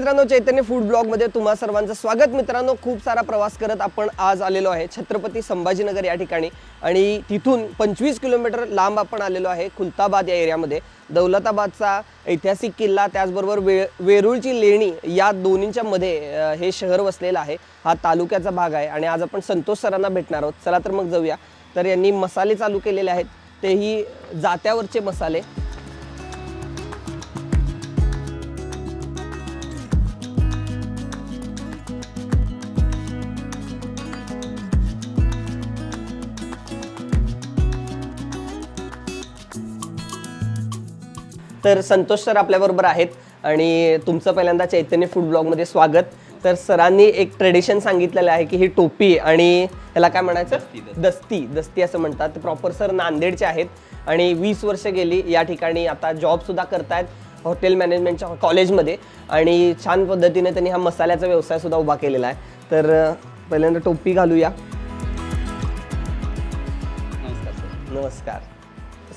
मित्रांनो चैतन्य फूड ब्लॉगमध्ये तुम्हा सर्वांचं स्वागत. मित्रांनो खूप सारा प्रवास करत आपण आज आलेलो आहे छत्रपती संभाजीनगर या ठिकाणी. आणि तिथून पंचवीस किलोमीटर लांब आपण आलेलो आहे खुलताबाद या एरियामध्ये. दौलताबादचा ऐतिहासिक किल्ला त्याचबरोबर वे वेरूळची लेणी या दोन्हींच्या मध्ये हे शहर वसलेलं आहे. हा तालुक्याचा भाग आहे. आणि आज आपण संतोष सरांना भेटणार आहोत. चला तर मग जाऊया. तर यांनी मसाले चालू केलेले आहेत. तेही जात्यावरचे मसाले. तर संतोष सर आपल्याबरोबर आहेत आणि तुमचं पहिल्यांदा चैतन्य फूड ब्लॉगमध्ये स्वागत. तर सरांनी एक ट्रेडिशन सांगितलेलं आहे की ही टोपी आणि ह्याला काय म्हणायचं? दस्ती. दस्ती. असं म्हणतात. प्रॉपर सर नांदेडचे आहेत आणि वीस वर्ष गेली या ठिकाणी आता जॉबसुद्धा करतायत हॉटेल मॅनेजमेंटच्या कॉलेजमध्ये आणि छान पद्धतीने त्यांनी हा मसाल्याचा व्यवसाय सुद्धा उभा केलेला आहे. तर पहिल्यांदा टोपी घालूया. नमस्कार.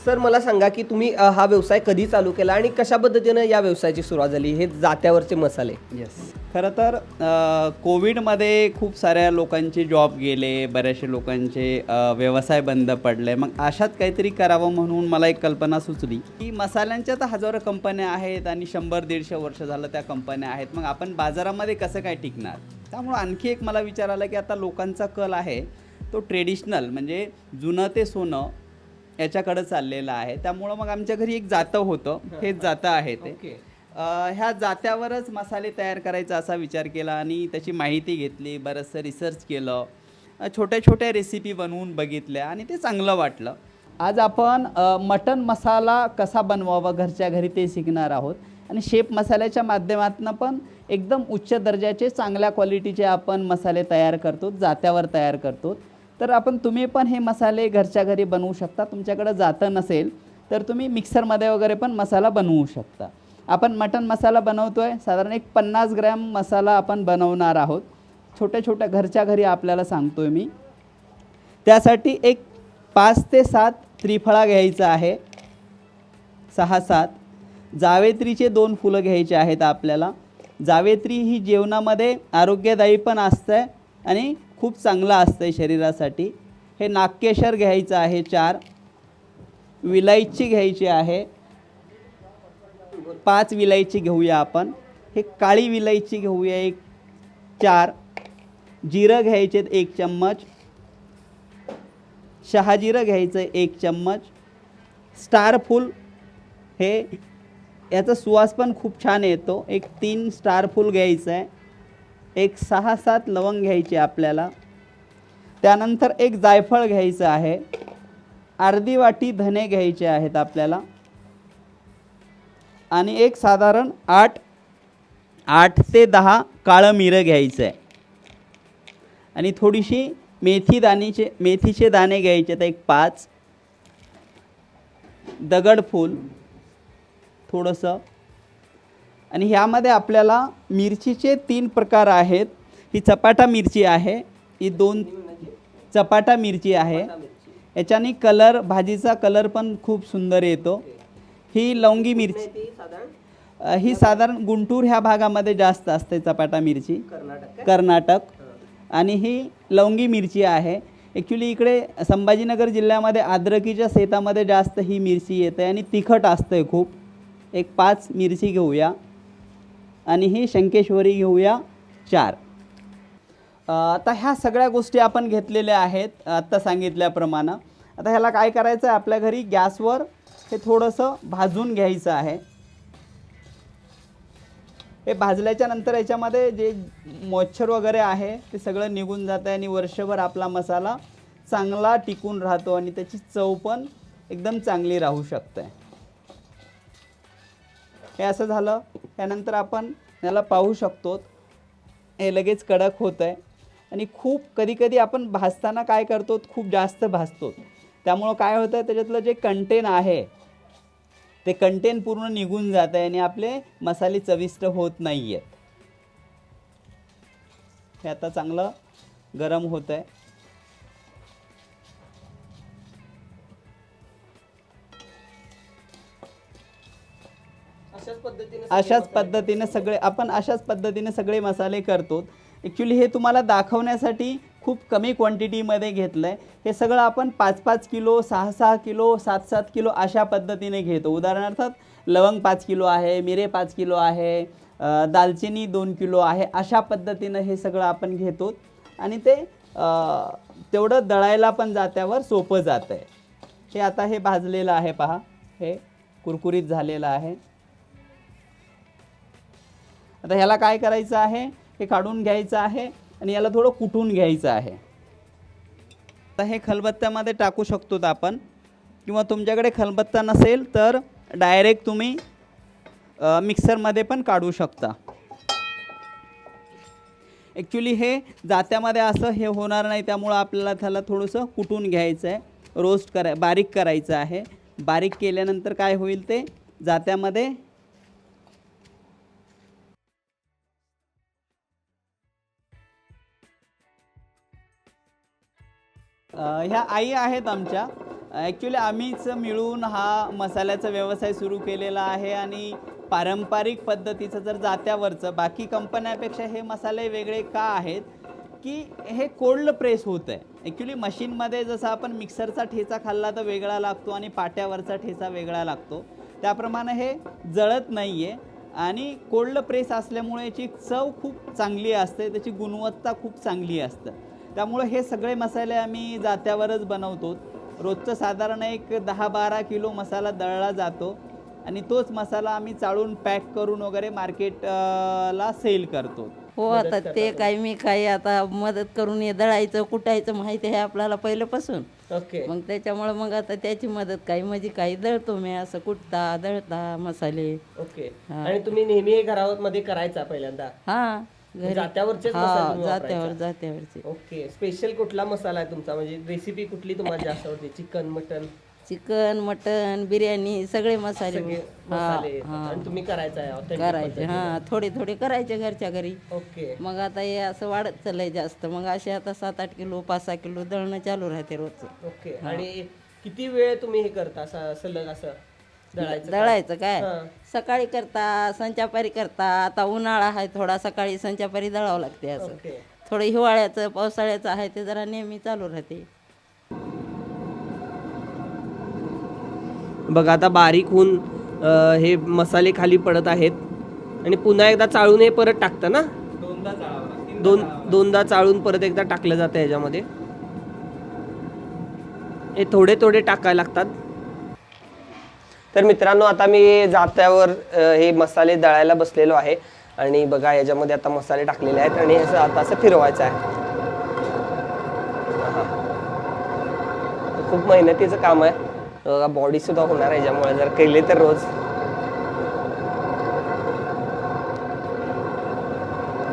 सर मला सांगा की तुम्ही अ, हा व्यवसाय कधी चालू केला आणि कशा पद्धतीनं या व्यवसायाची सुरुवात झाली? हे जात्यावरचे मसाले. येस खरं तर अ, कोविडमध्ये खूप साऱ्या लोकांचे जॉब गेले बऱ्याचशा लोकांचे अ, व्यवसाय बंद पडले. मग अशात काहीतरी करावं म्हणून मला एक कल्पना सुचली की मसाल्यांच्या तर हजारो कंपन्या आहेत आणि शंभर दीडशे वर्ष झालं त्या कंपन्या आहेत. मग आपण बाजारामध्ये कसं काय टिकणार? त्यामुळं आणखी एक मला विचार आला की आता लोकांचा कल आहे तो ट्रेडिशनल म्हणजे जुनं ते सोनं याच्याकडं चाललेलं आहे. त्यामुळं मग आमच्या घरी एक जातं होतं. हेच जातं आहे ते. ओके. अ, ह्या जात्यावरच मसाले तयार करायचा असा विचार केला आणि त्याची माहिती घेतली बरंचसं रिसर्च केलं. अ, छोट्या छोट्या रेसिपी बनवून बघितल्या आणि ते चांगलं वाटलं. आज आपण अ, मटन मसाला कसा बनवावा घरच्या घरी ते शिकणार आहोत. आणि शेप मसाल्याच्या माध्यमातून पण एकदम उच्च दर्जाचे चांगल्या क्वालिटीचे आपण मसाले तयार करतो जात्यावर तयार करतो. तर आपण तुम्ही पण हे मसाले घरच्या घरी बनवू शकता. तुमच्याकडं जातं नसेल तर तुम्ही मिक्सरमध्ये वगैरे पण मसाला बनवू शकता. आपण मटन मसाला बनवतो आहे साधारण एक पन्नास ग्रॅम मसाला आपण बनवणार आहोत. छोट्या छोट्या घरच्या घरी आपल्याला सांगतो आहे मी. त्यासाठी एक पाच ते सात त्रिफळा घ्यायचा आहे. सहा सात. जावेत्रीचे दोन फुलं घ्यायचे आहेत आपल्याला. जावेत्री ही जेवणामध्ये आरोग्यदायी पण असतं आहे आणि खूप चांगलं असतं शरीरासाठी. हे नाक्केशर घ्यायचं आहे चार. विलायची घ्यायची आहे. पाच विलायची घेऊया आपण. हे काळी विलायची घेऊया एक चार. जिरं घ्यायचे एक चम्मच. शहाजिरं घ्यायचं एक चम्मच. स्टार फूल हे याचा सुवास पण खूप छान येतो. एक तीन स्टार फूल घ्यायचं आहे. एक सहा सात लवंग घ्यायचे आपल्याला. त्यानंतर एक जायफळ घ्यायचं आहे. अर्धी वाटी धने घ्यायचे आहेत आपल्याला. आणि एक साधारण आठ आठ ते दहा काळं मिरं घ्यायचं आहे आणि थोडीशी मेथी दाणीचे मेथीचे दाणे घ्यायचे आहेत एक पाच. दगडफूल थोडंसं आणि ह्यामध्ये आपल्याला मिरचीचे तीन प्रकार आहेत. ही चपाटा मिरची आहे ही दोन चपाटा मिरची आहे. याच्याने कलर भाजीचा कलर पण खूप सुंदर येतो. ही लवंगी मिरची ही साधारण गुंटूर ह्या भागामध्ये जास्त असते चपाटा मिरची. कर्नाटक. आणि ही लवंगी मिरची आहे. ॲक्च्युली इकडे संभाजीनगर जिल्ह्यामध्ये अद्रकीच्या शेतामध्ये जास्त ही मिरची येते आणि तिखट असते खूप. एक पाच मिरची घेऊया. आणि ही शंकेश्वरी घेऊया चार. आता ह्या सगळ्या गोष्टी आपण घेतलेल्या आहेत आत्ता सांगितल्याप्रमाणे. आता ह्याला काय करायचं आहे? आपल्या घरी गॅसवर हे थोडंसं भाजून घ्यायचं आहे. हे भाजल्याच्या नंतर याच्यामध्ये जे मच्छर वगैरे आहे ते सगळं निघून जातं आहे आणि वर्षभर आपला मसाला चांगला टिकून राहतो आणि त्याची चव पण एकदम चांगली राहू शकते. हे असं झालं. त्यानंतर आपण याला पाहू शकतो. हे लगेच कडक होतं आहे आणि खूप कधी कधी आपण भाजताना काय करतो? खूप जास्त भाजतो त्यामुळं काय होतं आहे त्याच्यातलं जे कंटेन आहे ते कंटेन पूर्ण निघून जात आहे आणि आपले मसाले चविष्ट होत नाही आहेत हे आता चांगलं गरम होत आहे अशाच पद्धतीने अशाच पद्धतीने सगळे आपण अशाच पद्धतीने सगळे मसाले करतो. ॲक्च्युली हे तुम्हाला दाखवण्यासाठी खूप कमी क्वांटिटीमध्ये घेतलं आहे हे सगळं आपण पाच पाच किलो सहा सहा किलो सात सात किलो अशा पद्धतीने घेतो. उदाहरणार्थ लवंग पाच किलो आहे मिरे पाच किलो आहे दालचिनी दोन किलो आहे अशा पद्धतीनं हे सगळं आपण घेतो. आणि ते तेवढं दळायला पण जात्यावर सोपं जातं आहे हे आता हे भाजलेलं आहे पहा. हे कुरकुरीत झालेलं आहे. आता ह्याला काय करायचं आहे? हे काढून घ्यायचं आहे आणि याला थोडं कुटून घ्यायचं आहे. आता हे खलबत्त्यामध्ये टाकू शकतो आपण. किंवा तुमच्याकडे खलबत्ता नसेल तर डायरेक्ट तुम्ही मिक्सरमध्ये पण काढू शकता. ॲक्च्युली हे जात्यामध्ये असं हे होणार नाही. त्यामुळं आपल्याला त्याला थोडंसं कुटून घ्यायचं आहे. रोस्ट करा बारीक करायचं आहे. बारीक केल्यानंतर काय होईल ते? जात्यामध्ये ह्या आई आहेत आमच्या. ॲक्च्युली आम्हीच मिळून हा मसाल्याचा व्यवसाय सुरू केलेला आहे आणि पारंपरिक पद्धतीचं जर जात्यावरचं बाकी कंपन्यापेक्षा हे मसाले वेगळे का आहेत की हे कोल्ड प्रेस होत आहे ॲक्च्युली मशीनमध्ये जसं आपण मिक्सरचा ठेचा खाल्ला तर वेगळा लागतो आणि पाट्यावरचा ठेचा वेगळा लागतो. त्याप्रमाणे हे जळत नाही आहे आणि कोल्ड प्रेस असल्यामुळे याची चव खूप चांगली असते त्याची गुणवत्ता खूप चांगली असतं. त्यामुळं हे सगळे मसाले आम्ही जात्यावरच बनवतो. रोजचं साधारण एक दहा बारा किलो मसाला दळला जातो आणि तोच मसाला आम्ही चाळून पॅक करून वगैरे मार्केटला सेल करतो. हो आता ते काय मी काय आता मदत करून हे दळायचं कुटायचं माहिती आहे आपल्याला पहिल्यापासून. ओके. मग त्याच्यामुळं मग आता त्याची मदत काही म्हणजे काही दळतो मी असं कुटता दळता मसाले. ओके. आणि तुम्ही नेहमी हे घरामध्ये करायचा पहिल्यांदा? हा. हा तुम्ही जात्यावर? जात्यावरचे. ओके स्पेशल कुठला मसाला आहे तुमचा? म्हणजे रेसिपी कुठली तुम्हाला जास्त आवडते? Chicken mutton? Chicken mutton biryani सगळे मसाले. सगळे मसाले. हा. आणि तुम्ही करायचा आहे authentic करायचे पद्धतीने. हा थोडे थोडे करायचे घरच्या घरी. ओके. मग आता हे असं वाढत चाललंय जास्त. मग असे आता सात आठ किलो पाच सहा किलो दळणं चालू राहते रोजचं. ओके. आणि किती वेळ तुम्ही हे करता? स- सलग असं? दळायचं काय? हा. सकाळी करता संचापारी करता आता उन्हाळा आहे थोडा सकाळी संचापारी दळावं लागते असं. ओके. थोडं हिवाळ्याचं पावसाळ्याचं आहे ते जरा नेहमी चालू राहते. बघा आता बारीक होऊन अं, हे मसाले खाली पडत आहेत. आणि पुन्हा एकदा चाळून हे परत टाकतं ना? दोनदा चाळावं लागतं. दोन दोनदा चाळून परत एकदा टाकलं जातं ह्याच्यामध्ये हे थोडे थोडे टाकायला लागतात. तर मित्रांनो आता मी जात्यावर हे मसाले दळायला बसलेलो आहे. आणि बघा याच्यामध्ये आता मसाले टाकलेले आहेत आणि असं आता असं फिरवायचं आहे. खूप मेहनतीचं काम आहे. बघा बॉडी सुद्धा होणार आहे याच्यामुळे जर केले तर रोज.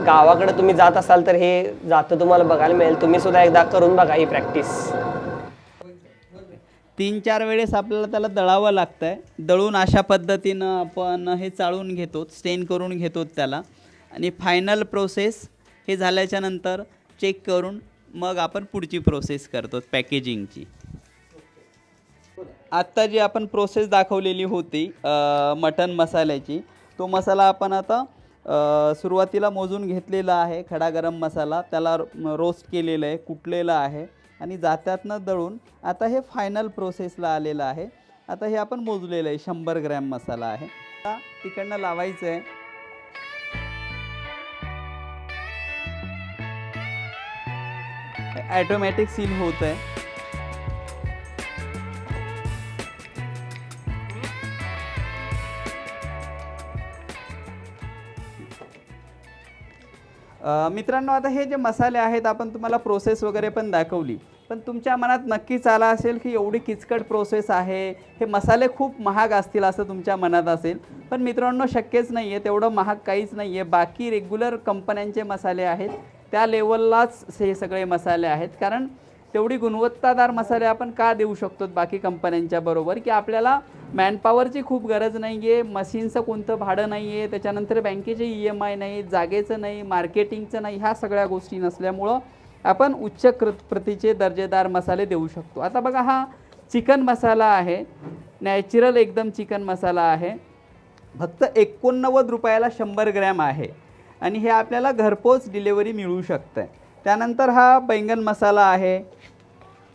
गावाकडे तुम्ही जात असाल तर हे जातं तुम्हाला बघायला मिळेल. तुम्ही सुद्धा एकदा करून बघा ही प्रॅक्टिस तीन चार वेळेस आपल्याला त्याला दळावं लागतं आहे दळून अशा पद्धतीनं आपण हे चाळून घेतो स्टेन करून घेतो त्याला. आणि फायनल प्रोसेस हे झाल्याच्यानंतर चेक करून मग आपण पुढची प्रोसेस करतो पॅकेजिंगची आत्ता जी आपण प्रोसेस दाखवलेली होती मटन मसाल्याची तो मसाला आपण आता सुरुवातीला मोजून घेतलेला आहे खडा गरम मसाला. त्याला रोस्ट केलेलं आहे कुटलेलं आहे. आणि जात्यातनं दळून आता हे फायनल प्रोसेसला आलेलं आहे. आता हे आपण मोजलेलं आहे शंभर ग्रॅम मसाला आहे. आता तिकडनं लावायचं आहे ॲटोमॅटिक सील होत आहे मित्रांनो आता हे जे मसाले आहेत आपण तुम्हाला प्रोसेस वगैरे पण दाखवली. पण तुमच्या मनात नक्कीच आला असेल की एवढी किचकट प्रोसेस आहे हे मसाले खूप महाग असतील असं तुमच्या मनात असेल. पण मित्रांनो शक्यच नाही आहे तेवढं महाग काहीच नाही आहे बाकी रेग्युलर कंपन्यांचे मसाले आहेत त्या लेवललाच हे सगळे मसाले आहेत. कारण तेवढी गुणवत्तादार मसाले आपण का देऊ शकतो बाकी कंपन्यांच्या बरोबर? की आपल्याला मॅनपॉवरची खूप गरज नाही आहे मशीनचं कोणतं भाडं नाही आहे त्याच्यानंतर बँकेचे ई एम आय नाही जागेचं नाही मार्केटिंगचं नाही ह्या सगळ्या गोष्टी नसल्यामुळं आपण उच्च कृ प्रतीचे दर्जेदार मसाले देऊ शकतो. आता बघा हा चिकन मसाला आहे. नॅचरल एकदम चिकन मसाला आहे. फक्त एकोणनव्वद रुपयाला शंभर ग्रॅम आहे. आणि हे आपल्याला घरपोच डिलेवरी मिळू शकतं आहे त्यानंतर हा बैंगन मसाला आहे.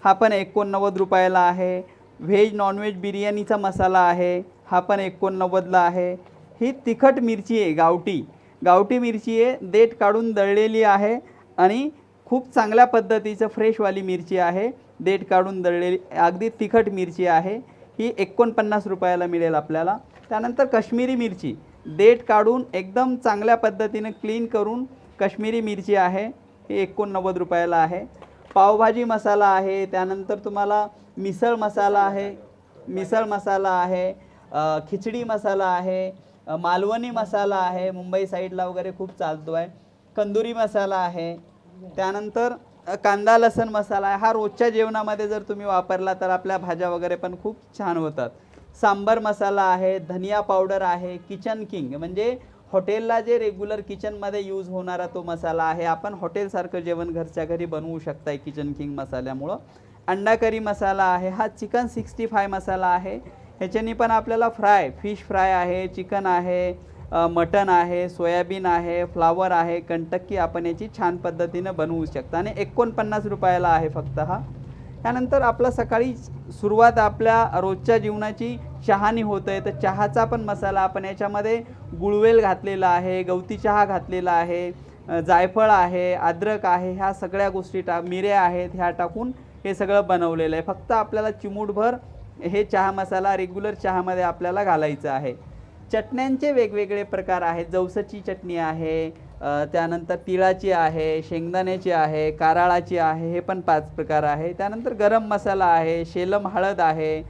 हा पण एकोणनव्वद रुपयाला आहे. व्हेज नॉनव्हेज बिर्याणीचा मसाला आहे. हा पण एकोणनव्वदला आहे. ही तिखट मिरची आहे गावठी. गावठी मिरची आहे देठ काढून दळलेली आहे आणि खूप चांगल्या पद्धतीचं फ्रेशवाली मिरची आहे. देठ काढून दळलेली अगदी तिखट मिरची आहे. ही एकोणपन्नास रुपयाला मिळेल आपल्याला. त्यानंतर काश्मीरी मिरची. देठ काढून एकदम चांगल्या पद्धतीनं क्लीन करून काश्मीरी मिरची आहे. ही एकोणनव्वद रुपयाला आहे. पावभाजी मसाला आहे त्यानंतर तुम्हाला मिसळ मसाला आहे मिसळ मसाला आहे खिचडी मसाला आहे मालवणी मसाला आहे मुंबई साईडला वगैरे खूप चालतो आहे कंदुरी मसाला आहे त्यानंतर कांदा लसण मसाला आहे. हा रोजच्या जेवणामध्ये जर तुम्ही वापरला तर आपल्या भाज्या वगैरे पण खूप छान होतात. सांबर मसाला आहे धनिया पावडर आहे किचन किंग म्हणजे हॉटेलला जे रेग्युलर किचनमध्ये यूज होणारा तो मसाला आहे आपण हॉटेलसारखं जेवण घरच्या घरी बनवू शकताय किचन किंग मसाल्यामुळं. अंडा करी मसाला आहे हा चिकन सिक्स्टी फाय मसाला आहे. ह्याच्यानी पण आपल्याला फ्राय फिश फ्राय आहे चिकन आहे मटन आहे सोयाबीन आहे फ्लावर आहे कंटक्की आपण याची छान पद्धतीनं बनवू शकता. आणि एकोणपन्नास रुपयाला आहे फक्त हा. त्यानंतर आपला सकाळी सुरुवात आपल्या रोजच्या जीवनाची चहानी होत आहे. तर चहाचा पण मसाला आपण याच्यामध्ये गुळवेल घातलेला आहे गवती चहा घातलेला आहे जायफळ आहे अद्रक आहे ह्या सगळ्या गोष्टी टा मिऱ्या आहेत ह्या टाकून हे सगळं बनवलेलं आहे. फक्त आपल्याला चिमूटभर हे चहा मसाला रेग्युलर चहामध्ये आपल्याला घालायचं आहे. चटण्यांचे वेगवेगळे प्रकार आहेत. जवसाची चटणी आहे त्यानंतर तिळाची आहे शेंगदाण्याची आहे कारळाची आहे हे पण पाच प्रकार आहे. त्यानंतर गरम मसाला आहे शेलम हळद आहे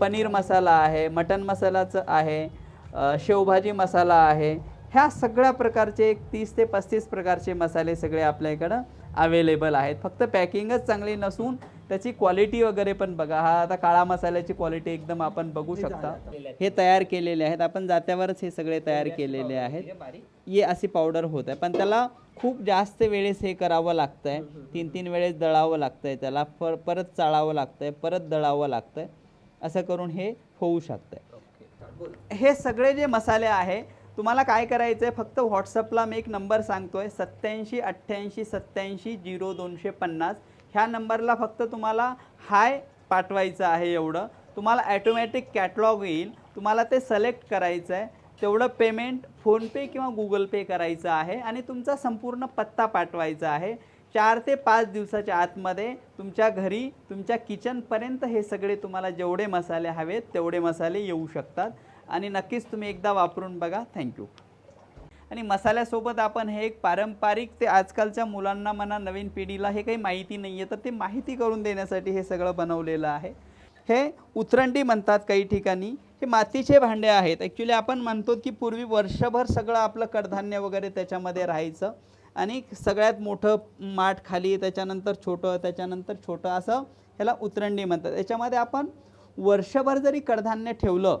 पनीर मसाला आहे मटन मसालाचं आहे शेवभाजी मसाला आहे. ह्या सगळ्या प्रकारचे एक तीस ते पस्तीस प्रकारचे मसाले सगळे आपल्या इकडं अवेलेबल आहेत. फक्त पॅकिंगच चांगली नसून त्याची क्वालिटी वगैरे पण बघा. हा आता काळा मसाल्याची क्वालिटी एकदम आपण बघू शकता. हे तयार केलेले आहेत. आपण जात्यावरच हे सगळे तयार केलेले आहेत. ये अशी पावडर होत आहे. पण त्याला खूप जास्त वेळेस हे करावं लागतंय. तीन तीन वेळेस दळावं लागतंय त्याला. पर परत चाळावं लागतंय. परत दळावं लागतंय. असं करून हे होऊ शकतंय. हे सगळे जे मसाले आहे तुम्हाला काय करायचं आहे फक्त व्हॉट्सअपला मी एक नंबर सांगतोय. सत्याऐंशी अठ्ठ्याऐंशी सत्याऐंशी झिरो दोनशे पन्नास. ह्या नंबरला फक्त तुम्हाला हाय पाठवायचं आहे एवढं. तुम्हाला ॲटोमॅटिक कॅटलॉग येईल. तुम्हाला ते सिलेक्ट करायचं आहे तेवढं पेमेंट फोनपे किंवा गुगल पे करायचं आहे आणि तुमचा संपूर्ण पत्ता पाठवायचा आहे. चार ते पाच दिवसाच्या आतमध्ये तुमच्या घरी तुमच्या किचनपर्यंत हे सगळे तुम्हाला जेवढे मसाले हवेत तेवढे मसाले येऊ शकतात. आणि नक्कीच तुम्ही एकदा वापरून बघा. थँक्यू आणि मसाल्यासोबत आपण हे एक पारंपरिक ते आजकालच्या मुलांना म्हणा नवीन पिढीला हे काही माहिती नाही आहे तर ते माहिती करून देण्यासाठी हे सगळं बनवलेलं आहे. हे उतरंडी म्हणतात काही ठिकाणी. हे मातीचे भांडे आहेत. ॲक्च्युली आपण म्हणतो की पूर्वी वर्षभर सगळं आपलं कडधान्य वगैरे त्याच्यामध्ये राहायचं आणि सगळ्यात मोठं माठ खाली त्याच्यानंतर छोटं त्याच्यानंतर छोटं असं ह्याला उतरंडी म्हणतात. याच्यामध्ये आपण वर्षभर जरी कडधान्य ठेवलं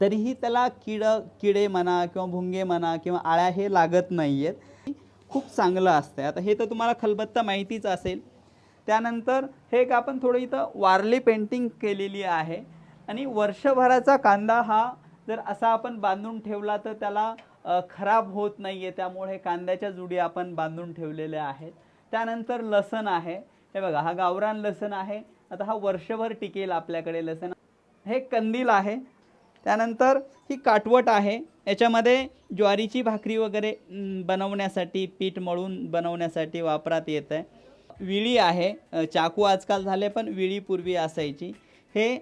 तरीही त्याला किड किडे म्हणा किंवा भुंगे म्हणा किंवा आळ्या हे लागत नाही आहेत खूप चांगलं असतं आता हे तर तुम्हाला खलबत्ता माहितीच असेल. त्यानंतर हे एक आपण थोडं इथं वारली पेंटिंग केलेली आहे. आणि वर्षभराचा कांदा हा जर असा आपण बांधून ठेवला तर त्याला खराब होत नाही आहे त्यामुळे कांद्याच्या जुडी आपण बांधून ठेवलेल्या आहेत. त्यानंतर लसण आहे. हे बघा हा गावरान लसण आहे. आता हा वर्षभर टिकेल आपल्याकडे लसण. हे कंदील आहे. त्यानंतर ही काटवट आहे. याच्यामध्ये ज्वारीची भाकरी वगैरे बनवण्यासाठी पीठ मळून बनवण्यासाठी वापरात येत आहे विळी आहे. चाकू आजकाल झाले पण विळी पूर्वी असायची. हे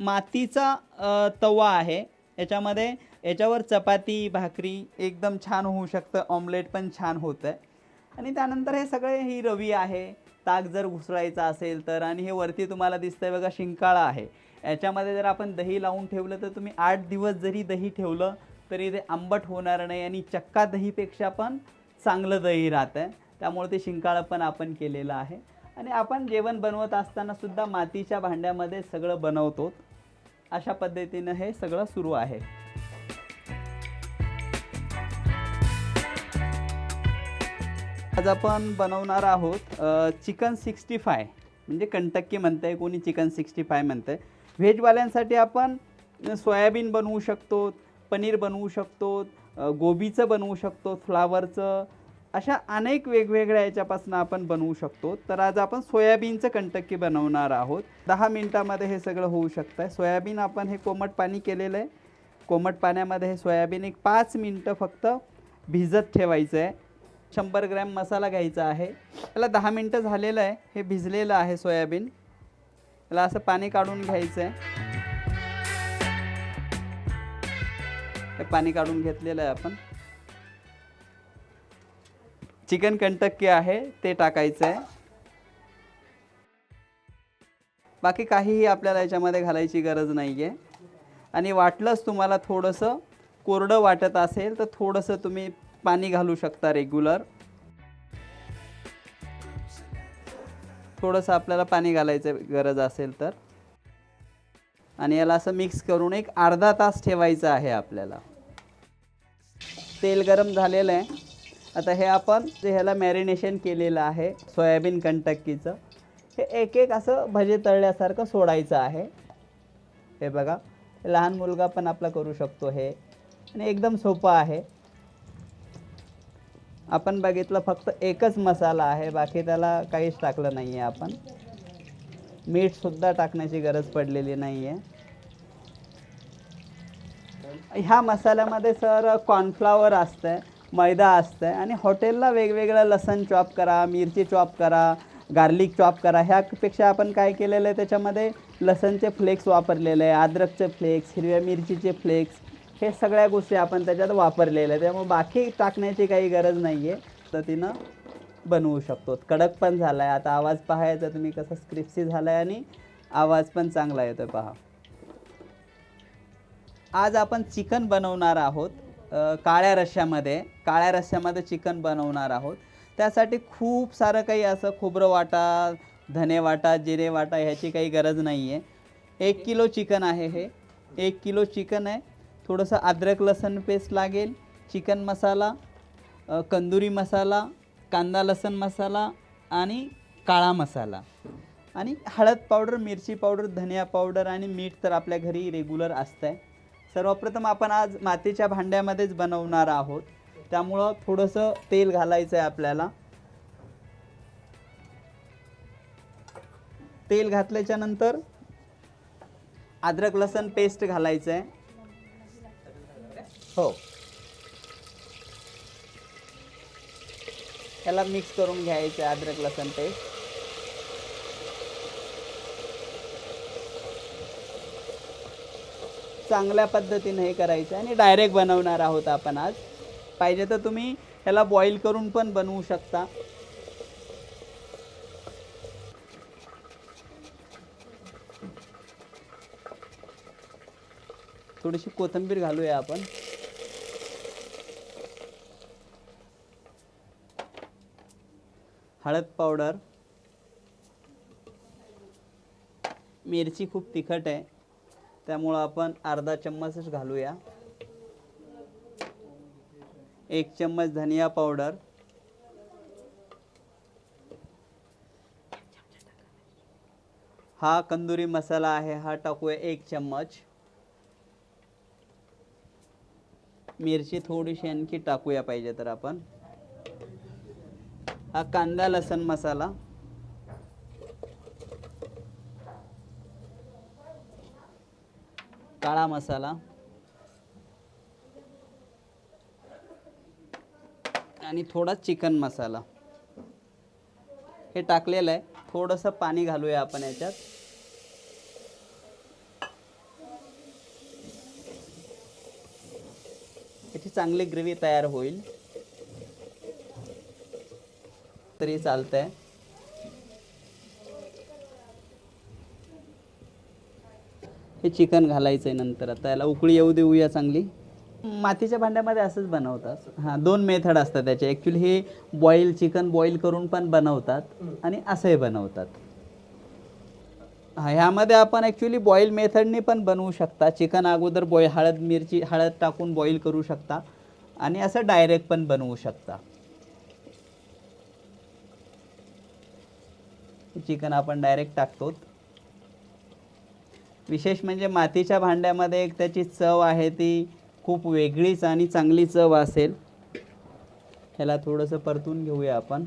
मातीचा तवा आहे. याच्यामध्ये याच्यावर चपाती भाकरी एकदम छान होऊ शकतं. ऑमलेट पण छान होतं आहे आणि त्यानंतर हे सगळे ही रवी आहे. ताक जर घुसळायचा असेल तर आणि हे वरती तुम्हाला दिसतंय बघा शिंकाळा आहे. याच्यामध्ये जर आपण दही लावून ठेवलं तर तुम्ही आठ दिवस जरी दही ठेवलं तरी ते आंबट होणार नाही आणि चक्का दहीपेक्षा पण चांगलं दही राहतं आहे त्यामुळे ते शिंकाळं पण आपण केलेलं आहे. आणि आपण जेवण बनवत असताना सुद्धा मातीच्या भांड्यामध्ये सगळं बनवतो. अशा पद्धतीनं हे सगळं सुरू आहे. आज आपण बनवणार आहोत चिकन सिक्स्टी फाय. म्हणजे कंटक्की म्हणतंय कोणी चिकन सिक्स्टी फाय म्हणतंय. व्हेजवाल्यांसाठी आपण सोयाबीन बनवू शकतो पनीर बनवू शकतो गोबीचं बनवू शकतो फ्लावरचं अशा अनेक वेगवेगळ्या याच्यापासून आपण बनवू शकतो. तर आज आपण सोयाबीनचं कंटक्की बनवणार आहोत. दहा मिनटामध्ये हे सगळं होऊ शकतं आहे सोयाबीन आपण हे कोमट पाणी केलेलं आहे. कोमट पाण्यामध्ये हे सोयाबीन एक पाच मिनटं फक्त भिजत ठेवायचं आहे. शंभर ग्रॅम मसाला घ्यायचा आहे. त्याला दहा मिनटं झालेलं आहे. हे भिजलेलं आहे सोयाबीन. त्याला असं पाणी काढून घ्यायचं आहे पाणी काढून घेतलेलं आहे आपण. चिकन कंटक्की आहे ते टाकायचं आहे बाकी काहीही आपल्याला याच्यामध्ये घालायची गरज नाही आहे आणि वाटलंच तुम्हाला थोडंसं कोरडं वाटत असेल तर थोडंसं तुम्ही पाणी घालू शकता रेग्युलर थोडंसं आपल्याला पाणी घालायचं गरज असेल तर. आणि याला असं मिक्स करून एक अर्धा तास ठेवायचं आहे आपल्याला. तेल गरम झालेलं आहे. आता हे आपण जे ह्याला मॅरिनेशन केलेलं आहे सोयाबीन कंटक्कीचं हे एक एक असं भजे तळल्यासारखं सोडायचं आहे. हे बघा लहान मुलगा पण आपला करू शकतो हे. आणि एकदम सोपं आहे. आपण बघितलं फक्त एकच मसाला आहे बाकी त्याला काहीच टाकलं नाही आहे आपण मीठसुद्धा टाकण्याची गरज पडलेली नाही आहे ह्या मसाल्यामध्ये सर कॉर्नफ्लावर असतं आहे मैदा असतं आहे आणि हॉटेलला वेगवेगळं लसण चॉप करा मिरची चॉप करा गार्लिक चॉप करा ह्यापेक्षा आपण काय केलेलं आहे त्याच्यामध्ये लसणचे फ्लेक्स वापरलेले आहे अद्रकचे फ्लेक्स हिरव्या मिरचीचे फ्लेक्स हे सगळ्या गोष्टी आपण त्याच्यात वापरलेल्या त्यामुळे बाकी टाकण्याची काही गरज नाही आहे पद्धतीनं बनवू शकतो. कडक पण झाला आहे आता आवाज पाहायचा तुम्ही कसं स्क्रिप्सी झाला आहे आणि आवाज पण चांगला येतो पहा. आज आपण चिकन बनवणार आहोत. काळ्या रश्श्यामध्ये काळ्या रश्श्यामध्ये चिकन बनवणार आहोत. त्यासाठी खूप सारं काही असं खोबरं वाटा धने वाटा जिरे वाटा ह्याची काही गरज नाही आहे एक किलो चिकन आहे हे. एक किलो चिकन आहे. थोडंसं अद्रक लसण पेस्ट लागेल चिकन मसाला कंदुरी मसाला कांदा लसण मसाला आणि काळा मसाला. आणि हळद पावडर मिरची पावडर धनिया पावडर आणि मीठ तर आपल्या घरी रेग्युलर असतं आहे सर्वप्रथम आपण आज मातीच्या भांड्यामध्येच बनवणार आहोत. त्यामुळं थोडंसं तेल घालायचं आहे आपल्याला. तेल घातल्याच्यानंतर अद्रक लसण पेस्ट घालायचं आहे हो. त्याला मिक्स करून घ्यायचं अद्रक लसण पेस्ट. चांगल्या पद्धतीने हे करायचं आणि डायरेक्ट बनवणार आहोत आपण आज. पाहिजे तर तुम्ही ह्याला बॉईल करून पण बनवू शकता. थोडीशी कोथिंबीर घालूया आपण. हळद पावडर मिरची खूप तिखट आहे त्यामुळं आपण अर्धा चम्मचच घालूया. एक चम्मच धनिया पावडर हा कंदुरी मसाला आहे हा टाकूया एक चम्मच. मिरची थोडीशी आणखी टाकूया पाहिजे तर आपण. हा कांदा लसण मसाला. काळा मसाला. आणि थोडा चिकन मसाला. हे टाकलेलं आहे. थोडंसं पाणी घालूया आपण याच्यात. याची चांगली ग्रेव्ही तयार होईल. तरी चालतंय. हे चिकन घालायचं आहे नंतर. आता याला उकळी येऊ देऊया चांगली. मातीच्या भांड्यामध्ये असंच बनवतात. हां दोन मेथड असतात त्याचे. ॲक्च्युली हे बॉईल चिकन बॉईल करून पण बनवतात आणि असंही बनवतात. हा ह्यामध्ये आपण ॲक्च्युली बॉईल मेथडनी पण बनवू शकता. चिकन अगोदर बॉईल हळद मिरची हळद टाकून बॉईल करू शकता. आणि असं डायरेक्ट पण बनवू शकता. चिकन आपण डायरेक्ट टाकतो. विशेष म्हणजे मातीच्या भांड्यामध्ये एक त्याची चव आहे ती खूप वेगळीच आणि चांगली चव असेल. ह्याला थोडंसं परतून घेऊया आपण.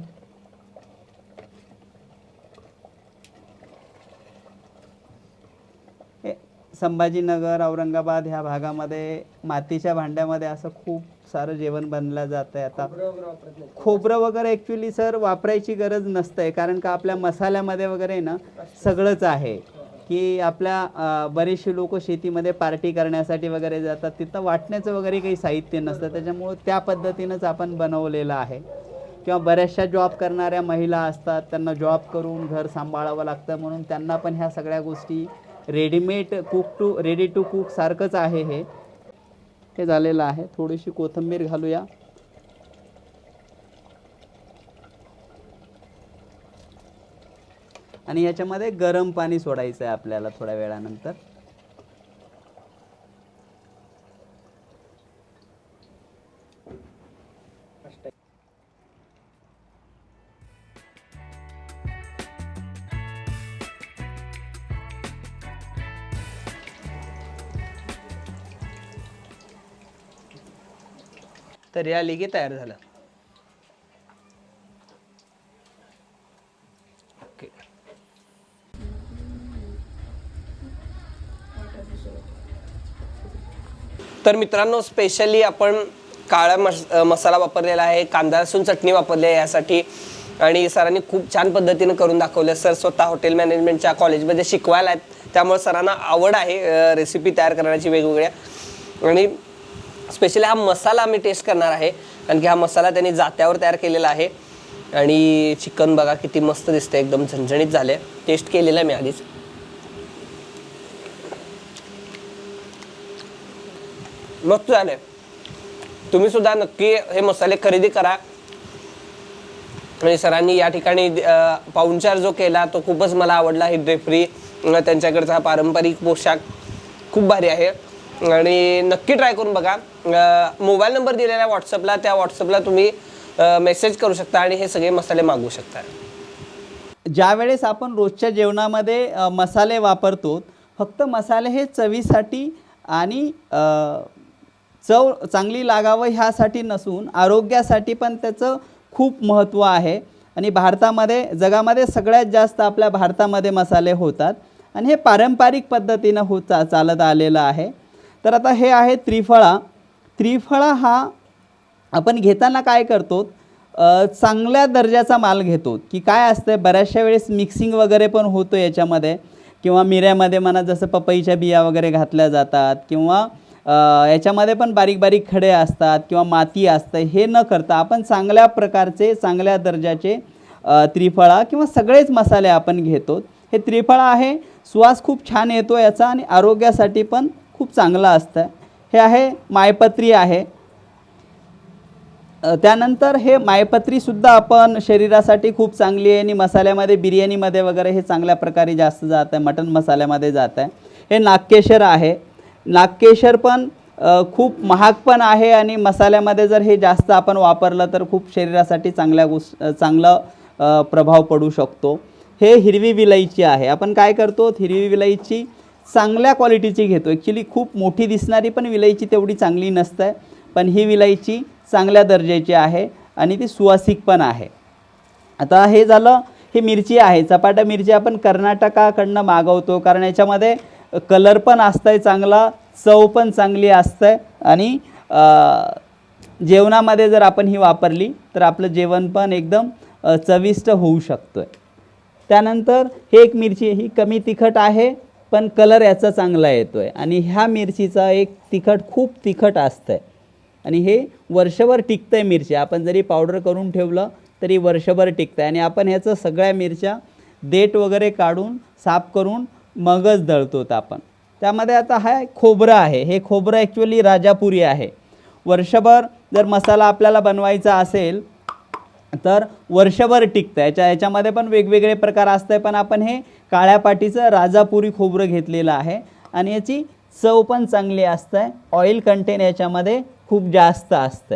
हे संभाजीनगर औरंगाबाद ह्या भागामध्ये मातीच्या भांड्यामध्ये असं खूप सारं जेवण बनलं जातं आहे आता. खोबरं वगैरे ॲक्च्युली सर वापरायची गरज नसते कारण का आपल्या मसाल्यामध्ये वगैरे ना सगळंच आहे. की आपल्या बरेचसे लोक शेतीमध्ये पार्टी करण्यासाठी वगैरे जातात. तिथं वाटण्याचं वगैरे काही साहित्य नसतं. त्याच्यामुळं त्या पद्धतीनंच आपण बनवलेलं आहे. किंवा बऱ्याचशा जॉब करणाऱ्या महिला असतात. त्यांना जॉब करून घर सांभाळावं लागतं. म्हणून त्यांना पण ह्या सगळ्या गोष्टी readymade cook to ready to cook सारखंच आहे हे. हे झालेलं आहे. थोडीशी कोथिंबीर घालूया. आणि याच्यामध्ये गरम पाणी सोडायचं आहे आपल्याला थोड्या वेळानंतर. तर या लेगी तयार झालं. तर मित्रांनो स्पेशली आपण काळा मस मसाला वापरलेला आहे कांदा लसूण चटणी वापरली आहे यासाठी. आणि सरांनी खूप छान पद्धतीनं करून दाखवलं. सर स्वतः हॉटेल मॅनेजमेंटच्या कॉलेजमध्ये शिकवायला आहेत. त्यामुळे सरांना आवड आहे रेसिपी तयार करण्याची वेगवेगळ्या. आणि स्पेशली हा मसाला आम्ही टेस्ट करणार आहे. कारण की हा मसाला त्यांनी जात्यावर तयार केलेला आहे. आणि चिकन बघा किती मस्त दिसतंय. एकदम झणझणीत झाले टेस्ट केलेलं आहे मी आधीच. मस्त झालंय. तुम्ही सुद्धा नक्की हे मसाले खरेदी करा. आणि सरांनी या ठिकाणी पाहुणचार जो केला तो खूपच मला आवडला. हे ड्रेफरी त्यांच्याकडचा हा पारंपरिक पोशाख खूप भारी आहे. आणि नक्की ट्राय करून बघा. मोबाईल नंबर दिलेला आहे व्हॉट्सअपला त्या व्हॉट्सअपला तुम्ही मेसेज करू शकता आणि हे सगळे मसाले मागवू शकता. ज्यावेळेस आपण रोजच्या जेवणामध्ये मसाले वापरतो फक्त मसाले हे चवीसाठी आणि चव चांगली लागावं ह्यासाठी नसून आरोग्यासाठी पण त्याचं खूप महत्त्व आहे. आणि भारतामध्ये जगामध्ये सगळ्यात जास्त आपल्या भारतामध्ये मसाले होतात. आणि हे पारंपरिक पद्धतीनं होत चा चालत आलेलं आहे. तर आता हे आहे त्रिफळा. त्रिफळा हा आपण घेताना काय करतो? चांगल्या दर्जाचा माल घेतो. की काय असतं बऱ्याचशा वेळेस मिक्सिंग वगैरे पण होतो याच्यामध्ये. किंवा मिऱ्यामध्ये म्हणा जसं पपईच्या बिया वगैरे घातल्या जातात. किंवा याच्यामध्ये पण बारीक बारीक खडे असतात किंवा माती असतं. हे न करता आपण चांगल्या प्रकारचे चांगल्या दर्जाचे त्रिफळा किंवा सगळेच मसाले आपण घेतो. हे त्रिफळा आहे. सुवास खूप छान येतो याचा आणि आरोग्यासाठी पण खूप चांगलं असतं. हे आहे मायपत्री आहे. त्यानंतर हे मायपत्रीसुद्धा आपण शरीरासाठी खूप चांगली आहे आणि मसाल्यामध्ये बिर्याणीमध्ये वगैरे हे चांगल्या प्रकारे जास्त जात आहे. मटण मसाल्यामध्ये जात आहे. हे नागकेशर आहे. नागकेशर पण खूप महाग पण आहे आणि मसाल्यामध्ये जर हे जास्त आपण वापरलं तर खूप शरीरासाठी चांगल्या गोष्ट चांगलं प्रभाव पडू शकतो. हे हिरवी विलायची आहे. आपण काय करतो? हिरवी विलायची चांगल्या क्वालिटीची घेतो. ॲक्च्युली खूप मोठी दिसणारी पण विलायची तेवढी चांगली नसते. पण ही विलायची चांगल्या दर्जाची आहे आणि ती सुवासिक पण आहे. आता हे झालं ही मिरची आहे. चपाटा मिरची आपण कर्नाटकाकडनं मागवतो. कारण याच्यामध्ये कलर पण असतं आहे चांगला चव पण चांगली असतंय आणि जेवणामध्ये जर आपण ही वापरली तर आपलं जेवण पण एकदम चविष्ट होऊ शकतं त्यानंतर हे एक मिरची ही कमी तिखट आहे. पण कलर याचा चांगला येतो आहे आणि ह्या मिरचीचा एक तिखट खूप तिखट असतं आहे आणि हे वर्षभर टिकतं आहे मिरची. आपण जरी पावडर करून ठेवलं तरी वर्षभर टिकतं आहे आणि आपण ह्याचं सगळ्या मिरच्या देठ वगैरे काढून साफ करून मगच दळतो आपण. त्यामध्ये आता हा खोबरं आहे. हे खोबरं ॲक्च्युली राजापुरी आहे. वर्षभर जर मसाला आपल्याला बनवायचा असेल तर वर्षभर टिकतं याच्या याच्यामध्ये पण वेगवेगळे प्रकार असतं पण आपण हे काळ्या पाटीचं राजापुरी खोबरं घेतलेलं आहे. आणि याची चव पण चांगली असतं ऑइल कंटेन याच्यामध्ये खूप जास्त असतं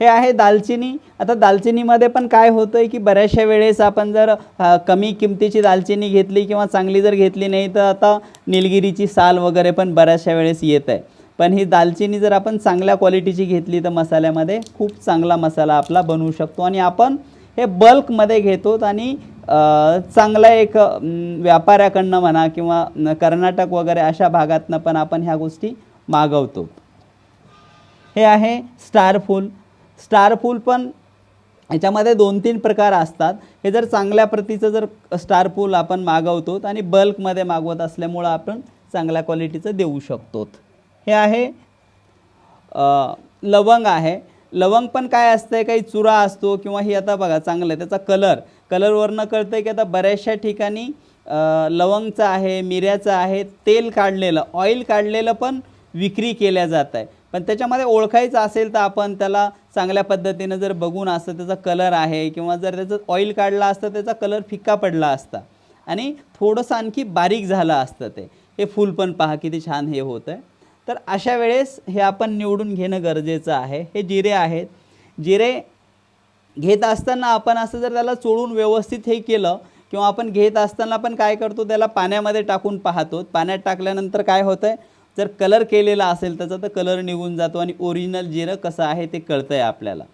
हे आहे दालचिनी. आता दालचिनीमध्ये पण काय होतं आहे की बऱ्याचशा वेळेस आपण जर कमी किमतीची दालचिनी घेतली किंवा चांगली जर घेतली नाही तर आता निलगिरीची साल वगैरे पण बऱ्याचशा वेळेस येत आहे पण ही दालचिनी जर आपण चांगल्या क्वालिटीची घेतली तर मसाल्यामध्ये खूप चांगला मसाला आपला बनवू शकतो. आणि आपण हे बल्कमध्ये घेतो आणि चांगला एक व्यापाऱ्याकडनं म्हणा किंवा कर्नाटक वगैरे अशा भागातनं पण आपण ह्या गोष्टी मागवतो. हे आहे स्टार फूल. स्टार फूल पण याच्यामध्ये दोन तीन प्रकार असतात. हे जर चांगल्या प्रतीचं जर स्टार फूल आपण मागवतो आणि बल्कमध्ये मागवत असल्यामुळं आपण चांगल्या क्वालिटीचं देऊ शकतो हे आहे लवंग आहे. लवंग पण काय असतंय काही चुरा असतो किंवा ही आता बघा चांगलं आहे. त्याचा कलर कलरवरनं कळतं आहे की आता बऱ्याचशा ठिकाणी लवंगचं आहे मिऱ्याचं आहे तेल काढलेलं ऑइल काढलेलं पण विक्री केल्या जात आहे. पण त्याच्यामध्ये ओळखायचं असेल तर आपण त्याला चांगल्या पद्धतीनं जर बघून असतं त्याचा कलर आहे किंवा जर त्याचं ऑइल काढला असतं त्याचा कलर फिक्का पडला असता. आणि थोडंसं आणखी बारीक झालं असतं ते. हे फूल पण पहा किती छान हे होतं आहे तर अशा वेळेस हे आपण निवडून घेणं गरजेचं आहे. हे जिरे आहेत. जिरे घेत असताना आपण असं जर त्याला चोळून व्यवस्थित हे केलं किंवा आपण घेत असताना पण काय करतो त्याला पाण्यामध्ये टाकून पाहतो. पाण्यात टाकल्यानंतर काय होतं आहे जर कलर केलेला असेल त्याचा तर कलर निघून जातो आणि ओरिजिनल जिरं कसं आहे ते कळतं आहे आपल्याला.